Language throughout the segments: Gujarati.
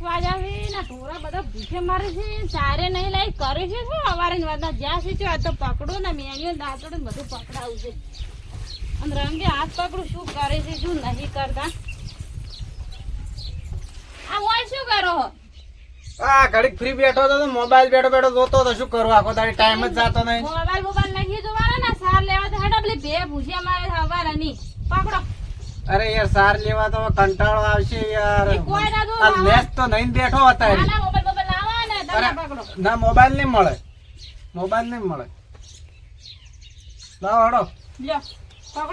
વાજા છે ને ઢોરા બધા ભૂખે મારે છે સારે નહીં લાઈ કરે છે શું? અવારે વાદા જ્યાં છે આ તો પકડો ને મેણીઓ દાંતડો બધું પકડાવું છે. અને રંગે હાથ પકડું શું કરે છે શું નહીં કરતા? આ હોય શું કરો? આ ઘડીક ફ્રી બેઠો હતો તો મોબાઈલ બેઠો બેઠો જોતો હતો શું કરવું આખો તારી ટાઈમ જ જાતો નહીં. મોબાઈલ મોબાઈલ નહીં જોવાના ને સાર લેવા તો હેડો બે ભૂસિયા મારે હવારે નહીં પકડો. અરે યાર સાર લેવા તો કંટાળો આવશે યાર. આ મેચ તો નહીં બેઠો અત્યારે. ને મોબાઈલ નહીં મળે. મોબાઈલ નહીં મળે. લાવો હડો.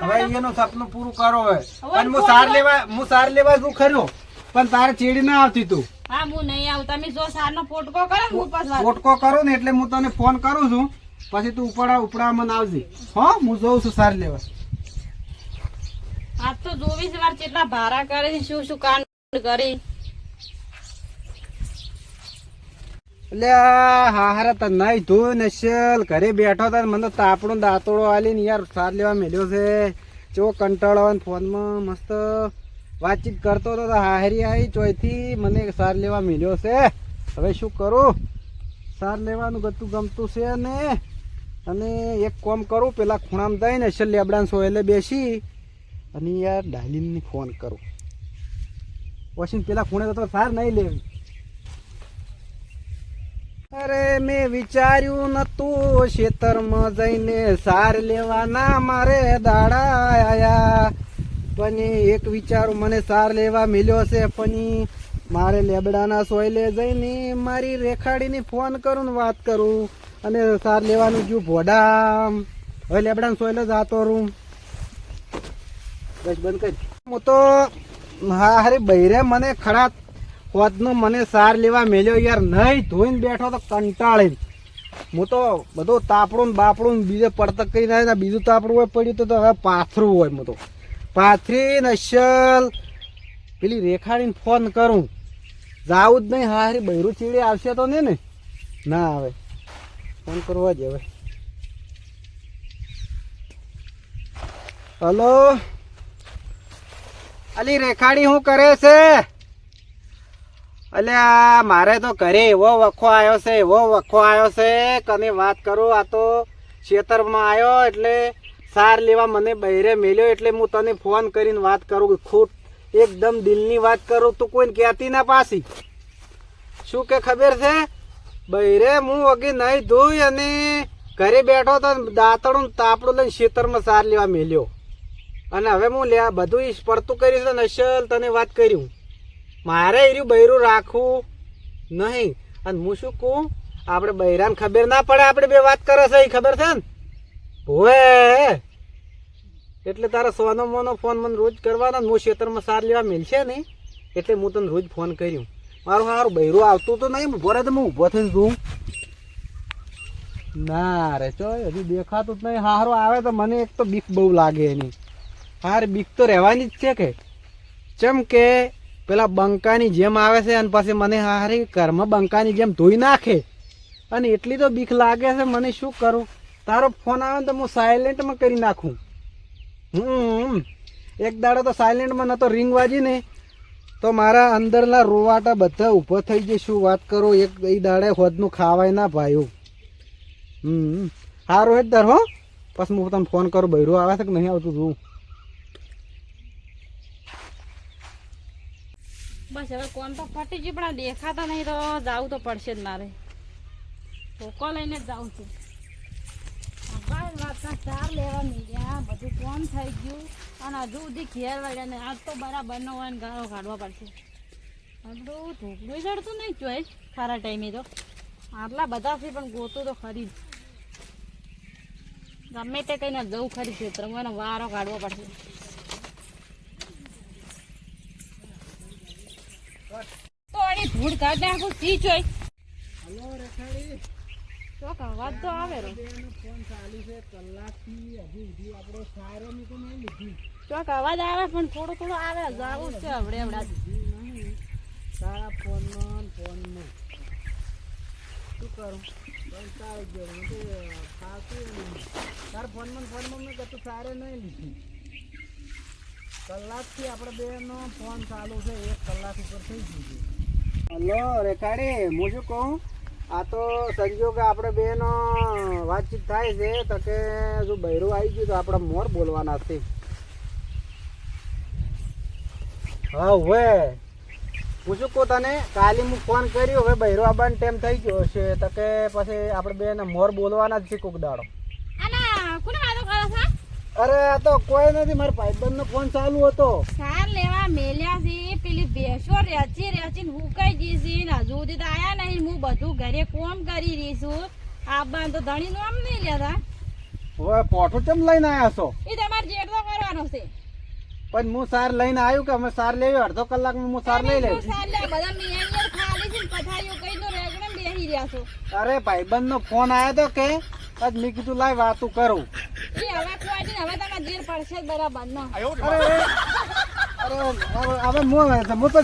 હવે એનું સપનું પૂરું કરો હવે. પણ હું સાર લેવા હું સાર લેવા તું ખર્યો પણ તારે ચીડી ના આવતી તું. હા હું નહીં આવું. તમે જો સારનો પોટકો કરો હું પછી પોટકો કરું ને એટલે હું તને ફોન કરું છું. પછી તું ઉપડા ઉપડા મને આવજે. હા હું જોઉં છું સાર લેવા. આજ તો ચોવીસ શું શું કરી. એટલે હારા તો નહીં ધોઈ ને શેલ ઘરે બેઠો તો મને તાપડો દાંતોડો આલી ને યાર સાર લેવા મેલ્યો છે. ચો કંટાળો ફોનમાં મસ્ત વાતચીત કરતો હતો તો હારી આવી ચોયથી મને સાર લેવા મેલ્યો છે. હવે શું કરું? સાર લેવાનું ગતું ગમતું છે ને. અને એક કોમ કરું, પેલા ખૂણામાં જઈને અસલ લેબડાને સોયલે બેસી અને યાર ડાયલિનને ફોન કરું. વોશિંગ પેલા ખૂણે તો સાર નહીં લેવી. અરે મેં વિચાર્યું નતું ખેતરમાં જઈને સાર લેવાના મારે દાડા આયા. પણ એક વિચાર, મને સાર લેવા મિલ્યો છે પણ મારે લેબડાના સોયલે જઈને મારી રેખાડીને ફોન કરું ને વાત કરું. અને સાર લેવાનું જો ભોડા હવે લેબડાના સોયલે જાતો રહું. બસ બંધ કરી. હું તો હા અરે બૈરે મને ખડા હોદનો મને સાર લેવા મેલ્યો યાર, નહીં ધોઈને બેઠો તો કંટાળે. હું તો બધું તાપડું ને બાપડું ને બીજે પડતક કરી નાખે ને બીજું તાપડું હોય, પડ્યું તો હવે પાથરું હોય હું તો. પાથરી ને અસલ. પેલી રેખાડીને ફોન કરું. જાવું જ નહીં, હા, હારી બૈરું ચીડી આવશે તો નહીં ને? ના આવે. ફોન કરવા જ હવે હલો? અલી રેખાડી શું કરે છે? અલ્યા મારે તો ઘરે એવો વખો આવ્યો છે, એવો વખો આવ્યો છે કને વાત કરું, આ તો ખેતરમાં આવ્યો એટલે સાર લેવા મને બહેરે મેલ્યો એટલે હું તને ફોન કરીને વાત કરું, ખોટ એકદમ દિલની વાત કરું, તું કોઈને કહેતી ના પાછી શું કે ખબર છે? બહેરે હું વગી નહીં ધોઈ અને ઘરે બેઠો તો દાંતડું તાપડું લઈને ખેતરમાં સાર લેવા મેલ્યો. અને હવે હું લે બધું ઈ કરીશ તો નશલ તને વાત કર્યું. મારે એર્યું બૈરું રાખવું નહીં. અને હું શું કહું? આપણે બૈરાને ખબર ના પડે, આપણે બે વાત કરે છે એ ખબર છે ને? હોય એટલે તારા સોનો મોનો ફોન મને રોજ કરવાનો હું ખેતરમાં સાર લેવા મિલશે નહીં. એટલે હું તને રોજ ફોન કર્યું. મારું સારું બૈરું આવતું તો નહીં રહે તો હું ઊભો થઈને જોઉં. ના રે ચો હજી દેખાતું જ નહીં. હારો આવે તો મને એક તો બીક બહુ લાગે એની. હાર બીક તો રહેવાની જ છે કે. ચમ કે પેલા બંકાની જેમ આવે છે અને પછી મને હારી ઘરમાં બંકાની જેમ ધોઈ નાખે. અને એટલી તો બીક લાગે છે, મને શું કરું? તારો ફોન આવે તો હું સાયલેન્ટમાં કરી નાખું. હમ, એક દાડો તો સાયલેન્ટમાં નતો, રિંગ વાજીને. તો મારા અંદરના રોવાટા બધા ઊભો થઈ જાય, શું વાત કરું? એક એ દાડે હોદનું ખાવાય ના ભાઈ હમ, સારું જ દર હો. પછી હું તમને ફોન કરું, બૈરું આવે છે કે નહીં આવતું જોઉં બસ હવે કોણ તો ફટી ગયું, પણ દેખાતા નહીં તો જાવું તો પડશે જ મારે. ઠોકો લઈને જ જાઉં છું. અગાઉ વાતના ચાર લેવા મીડ્યા, બધું કોમ થઈ ગયું. અને હજુ સુધી ઘેર વળ્યા ને આજ તો બરાબર નો હોય ને ગાળો કાઢવા પડશે. આપણું ઢોકળું ચડતું નહીં જોઈ સારા ટાઈમે તો. આટલા બધા છે પણ ગોતું તો ખરી ગમે તે કહીને જવું ખરી છે એનો વારો કાઢવો પડશે. તો આની ધૂળ કાઢી નાખું સી ચોય હલો રેખાડી. ચોક અવાજ તો આવે રો ફોન ચાલુ છે કલાકથી હજી સુધી આપણો સારો ની તો નહીં લીધી. ચોક અવાજ આવે પણ થોડો થોડો આવે જાવું છે હવડે હવડા. તારા ફોનમાં ફોનમાં શું કરું? કંટાળી ગયો તો તારા ફોનમાં ફોનમાં મેં કતું સારે નહીં લીધી. કલાકથી આપણે બેનો ફોન ચાલુ છે, એક કલાક ઉપર થઈ ગયું છે. હલો રેખાડી હું શું કહું? આ તો સંજોગ આપણે બેનો વાતચીત થાય છે, તો કે જો બૈરું આવી ગયું તો આપણે મોર બોલવાના છે. હા હવે હું શું કહું તને? કાલે હું ફોન કર્યો, હવે બૈરો આવવાનો ટાઈમ થઈ ગયો છે તો કે પછી આપણે બેને મોર બોલવાના જ છે કોક દાડો આના કોને વાતો કરો છો અરે આ તો કોઈ નથી. મારા ભાઈબંધનો ફોન ચાલુ હતો. સાર લેવા મેલ્યા છે. પેલી ભેંસો રેચી રેચી હુકાઈ ગઈ છે ને હજુ સુધી તો આયા નહીં. હું બધું ઘરે કોમ કરી રહી છું. આબા તો ધણી નું આમ નહીં લેતા. હવે પોઠું ચમ લઈને આવ્યા છો? એ તમારે તો કરવાનો છે. પણ હું સાર લઈને આવ્યું કે અમે સાર લેવી? અડધો કલાક હું સાર લઈ લેવું સાર લે બધા મિયાણીઓ ખાલી છે ને પથારીઓ કઈ તો રેગણે બેહી રહ્યા છો. અરે ભાઈબંધ નો ફોન આવ્યો તો કે આજ મેં કીધું લાય વાતું કરું. હવે તમે જેર પડશે બરાબર નો. હવે હું તો